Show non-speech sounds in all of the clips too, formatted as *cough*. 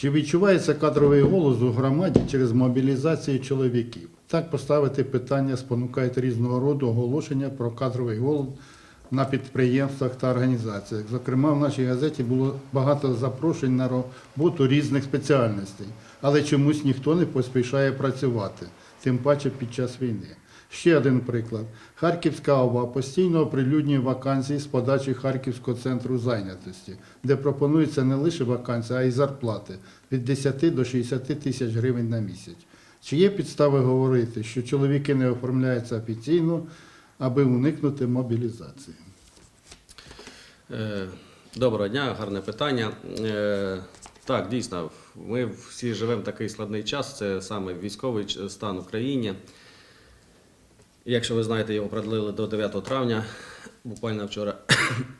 Чи відчувається кадровий голос у громаді через мобілізацію чоловіків? Так поставити питання спонукають різного роду оголошення про кадровий голод на підприємствах та організаціях. Зокрема, в нашій газеті було багато запрошень на роботу різних спеціальностей, але чомусь ніхто не поспішає працювати, тим паче під час війни. Ще один приклад. Харківська ОВА постійно оприлюднює вакансії з подачі Харківського центру зайнятості, де пропонуються не лише вакансії, а й зарплати від 10 до 60 тисяч гривень на місяць. Чи є підстави говорити, що чоловіки не оформляються офіційно, аби уникнути мобілізації? Е, Доброго дня, гарне питання. Е, Так, дійсно, ми всі живемо в такий складний час, це саме військовий стан в Україні. Якщо ви знаєте, його продлили до 9 травня, буквально вчора.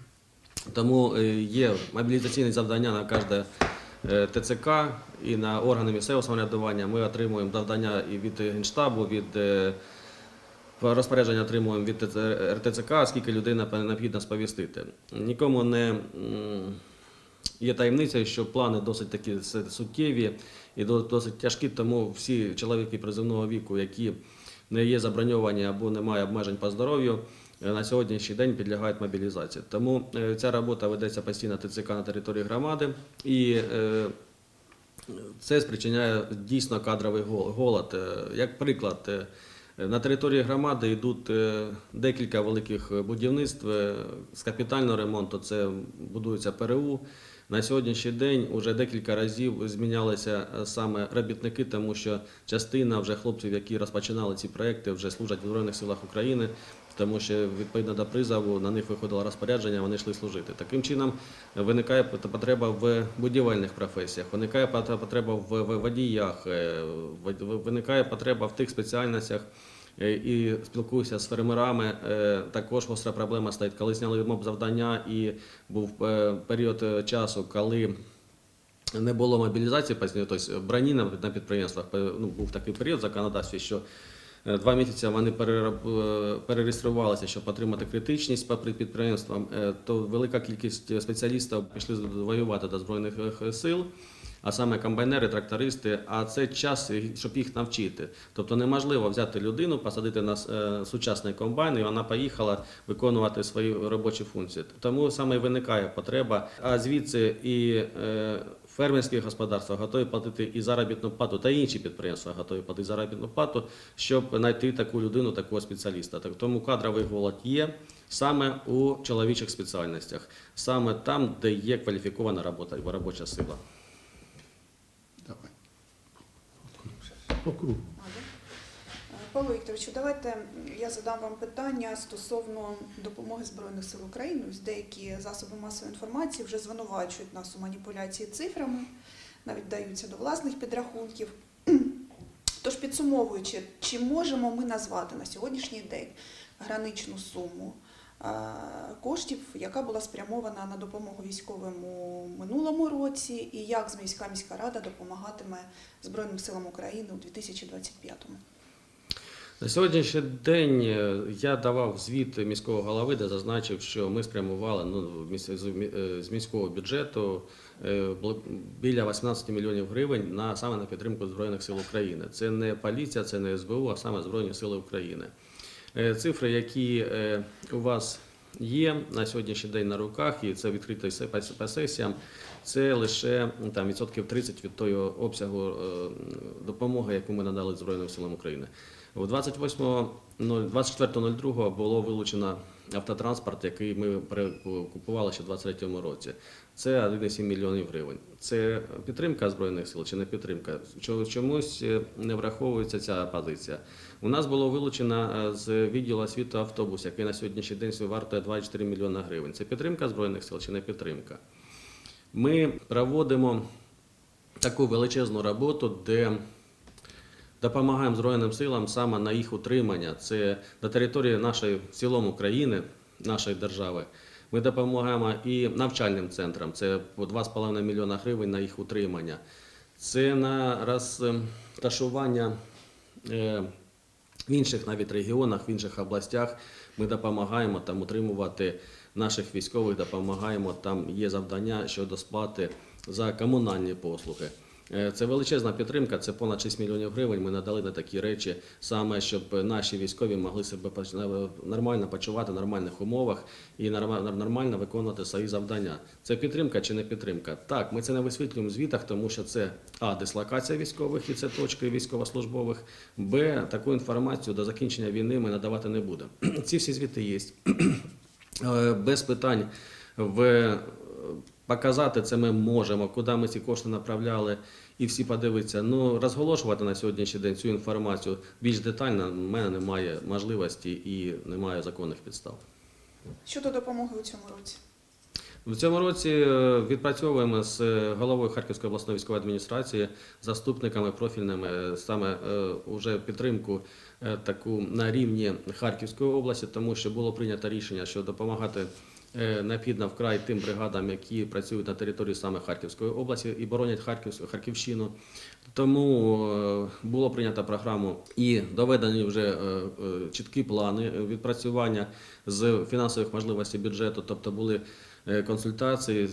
*coughs* Тому е, є мобілізаційні завдання на кожне е, ТЦК і на органи місцевого самоврядування. Ми отримуємо завдання і від Генштабу, від е, розпорядження отримуємо від РТЦК, скільки людей необхідно сповістити. Нікому не є таємниця, що плани досить такі суттєві і досить тяжкі, тому всі чоловіки призовного віку, які не є заброньовані або немає обмежень по здоров'ю, е, на сьогоднішній день підлягають мобілізації. Тому е, ця робота ведеться постійно ТЦК на території громади. І е, це спричиняє дійсно кадровий голод. Як приклад, на території громади йдуть е, декілька великих будівництв е, з капітального ремонту. Це будується ПРУ. На сьогоднішній день вже декілька разів змінялися е, саме робітники, тому що частина вже хлопців, які розпочинали ці проекти, вже служать в Збройних силах України, тому що відповідно до призову на них виходило розпорядження, вони йшли служити. Таким чином виникає потреба в будівельних професіях, виникає потреба в водіях, е, виникає потреба в тих спеціальностях. е, І спілкуюся з фермерами. е, Також гостра проблема стоїть, коли зняли моб завдання, і був період часу, коли не було мобілізації, тобто броні на, підприємствах. Ну, був такий період в законодавстві, що два місяці вони е, перереєструвалися, щоб отримати критичність по підприємствам, е, то велика кількість спеціалістів пішли воювати до Збройних е, сил. А саме комбайнери, трактористи, а це час, щоб їх навчити. Тобто неможливо взяти людину, посадити на е, сучасний комбайн, і вона поїхала виконувати свої робочі функції. Тому саме виникає потреба. А звідси і е, фермерські господарства готові платити і заробітну плату, та інші підприємства готові платити заробітну плату, щоб знайти таку людину, такого спеціаліста. Тому кадровий голод є саме у чоловічих спеціальностях, саме там, де є кваліфікована робота робоча сила. По. Павло Вікторовичу, давайте я задам вам питання стосовно допомоги Збройних сил України. Деякі засоби масової інформації вже звинувачують нас у маніпуляції цифрами, навіть вдаються до власних підрахунків. *clears throat* Тож підсумовуючи, чи можемо ми назвати на сьогоднішній день граничну суму коштів, яка була спрямована на допомогу військовим у минулому році, і як Зміська міська рада допомагатиме Збройним силам України у 2025-му? На сьогоднішній день е, я давав звіт міського голови, де зазначив, що ми спрямували ну, е, з міського бюджету е, біля 18 мільйонів гривень на саме на підтримку Збройних сил України. Це не поліція, це не СБУ, а саме Збройні Сили України. Е, Цифри, які е, у вас є на сьогоднішній день на руках, і це відкрита сесіям, це лише там відсотків 30 від того обсягу е, допомоги, яку ми надали Збройним силам України. У 28.0 24.02 було вилучено автотранспорт, який ми купували ще в 2023 році. Це 1,7 мільйонів гривень. Це підтримка збройних сил чи не підтримка? Чомусь е, не враховується ця позиція. У нас було вилучено е, з відділу освіти автобус, який на сьогоднішній день вартує 24 мільйона гривень. Це підтримка збройних сил чи не підтримка? Ми проводимо таку величезну роботу, де допомагаємо Збройним силам саме на їх утримання. Це на території нашої в цілому країни, нашої держави. Ми допомагаємо і навчальним центрам. Це по 2,5 мільйона гривень на їх утримання. Це на розташування е, в інших навіть регіонах, в інших областях. Ми допомагаємо там утримувати наших військових, допомагаємо. Там є завдання щодо сплати за комунальні послуги. Е, Це величезна підтримка, це понад 6 мільйонів гривень. Ми надали на такі речі, саме щоб наші військові могли себе поч- нормально почувати в нормальних умовах і нормально виконувати свої завдання. Це підтримка чи не підтримка? Так, ми це не висвітлюємо в звітах, тому що це а дислокація військових і це точки військовослужбових. Б таку інформацію до закінчення війни ми надавати не будемо. Ці всі звіти є. *clears throat* Е, Без питань в е, показати це ми можемо, куди ми ці кошти направляли, і всі подивитися. Ну розголошувати на сьогоднішній день цю інформацію більш детально в мене немає можливості і немає законних підстав. Щодо допомоги у цьому році. В цьому році е, відпрацьовуємо з е, головою Харківської обласної військової адміністрації, заступниками профільними е, саме е, уже підтримку таку на рівні Харківської області, тому що було прийнято рішення, що допомагати е, необхідно вкрай тим бригадам, які працюють на території саме Харківської області і боронять Харківську Харківщину. Тому е, було прийнято програму і доведені вже е, чіткі плани відпрацювання з фінансових можливостей бюджету, тобто були консультації,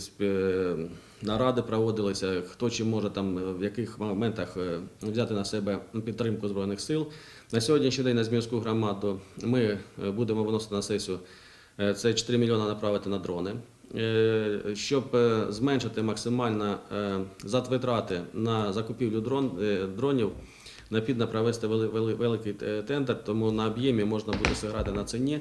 наради проводилися, хто чи може там в яких моментах взяти на себе підтримку збройних сил. На сьогоднішній день на Зміївську громаду ми будемо виносити на сесію це 4 мільйони направити на дрони. Е, Щоб е, зменшити максимально е, затвитрати на закупівлю дрон, е, дронів, необхідно провести вели- вели- великий е, тендер, тому на об'ємі можна буде зіграти на ціні.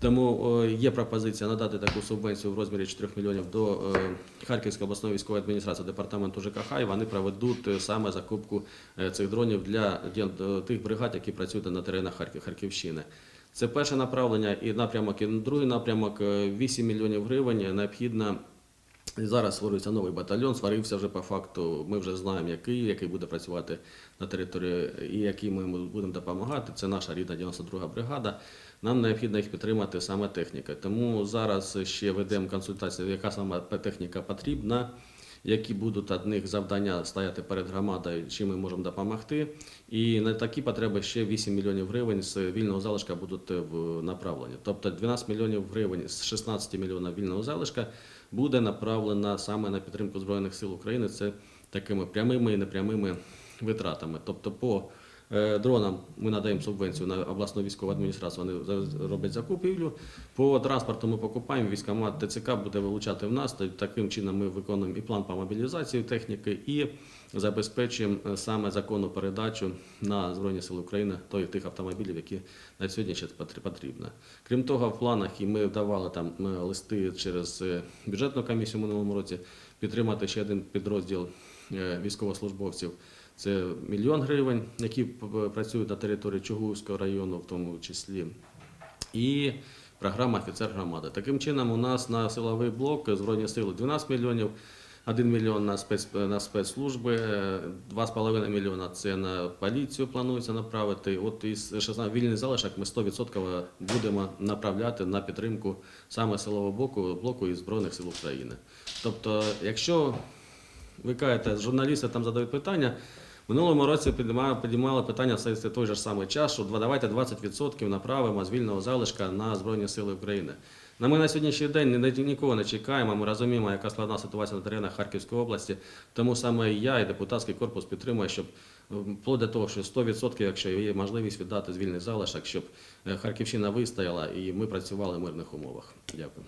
Тому е, є пропозиція надати таку субвенцію в розмірі 4 мільйонів до е, Харківської обласної військової адміністрації департаменту ЖКХ, і вони проведуть е, саме закупку е, цих дронів для тих бригад, які працюють на теренах Харків, Харківщини. Це перше направлення і напрямок. І другий напрямок е, 8 мільйонів гривень необхідно. Зараз створюється новий батальйон, сварився вже по факту. Ми вже знаємо, який, який буде працювати на території і який ми будемо допомагати. Це наша рідна 92 бригада. Нам необхідно їх підтримати саме технікою. Тому зараз ще ведемо консультацію, яка саме техніка потрібна, які будуть одних них завдання стояти перед громадою, чим ми можемо допомогти. І на такі потреби ще 8 мільйонів гривень з вільного залишка будуть в направлені. Тобто 12 мільйонів гривень з 16 мільйонів вільного залишка буде направлена саме на підтримку Збройних сил України. Це такими прямими і непрямими витратами. Тобто по е, дронам ми надаємо субвенцію на обласну військову адміністрацію, вони роблять закупівлю. По транспорту ми покупаємо, військомат ТЦК буде вилучати в нас. Та- Таким чином ми виконуємо і план по мобілізації техніки, і забезпечуємо е, саме законну передачу на Збройні Сили України той- тих автомобілів, які на сьогодні ще потр- потрібно. Крім того, в планах і ми давали там е, листи через е, бюджетну комісію в минулому році підтримати ще один підрозділ е, військовослужбовців. Це мільйон гривень, які працюють на території Чугуївського району, в тому числі. І програма офіцер громади. Таким чином, у нас на силовий блок Збройні сили 12 мільйонів, 1 мільйон на, спец, на спецслужби, е, 2,5 мільйона це на поліцію планується направити. От із 16 вільний залишок ми 100% будемо направляти на підтримку саме силового блоку, блоку і Збройних сил України. Тобто, якщо ви кажете, журналісти там задають питання. В минулому році піднімали, питання це той же самий час, що давайте 20% направимо з вільного залишка на Збройні Сили України. На ми на сьогоднішній день ні- нікого не чекаємо. Ми розуміємо, яка складна ситуація на теренах Харківської області. Тому саме я і депутатський корпус підтримує, щоб м, вплоть до того, що 100%, якщо є можливість віддати з вільний залишок, щоб е, Харківщина вистояла і ми працювали в мирних умовах. Дякую.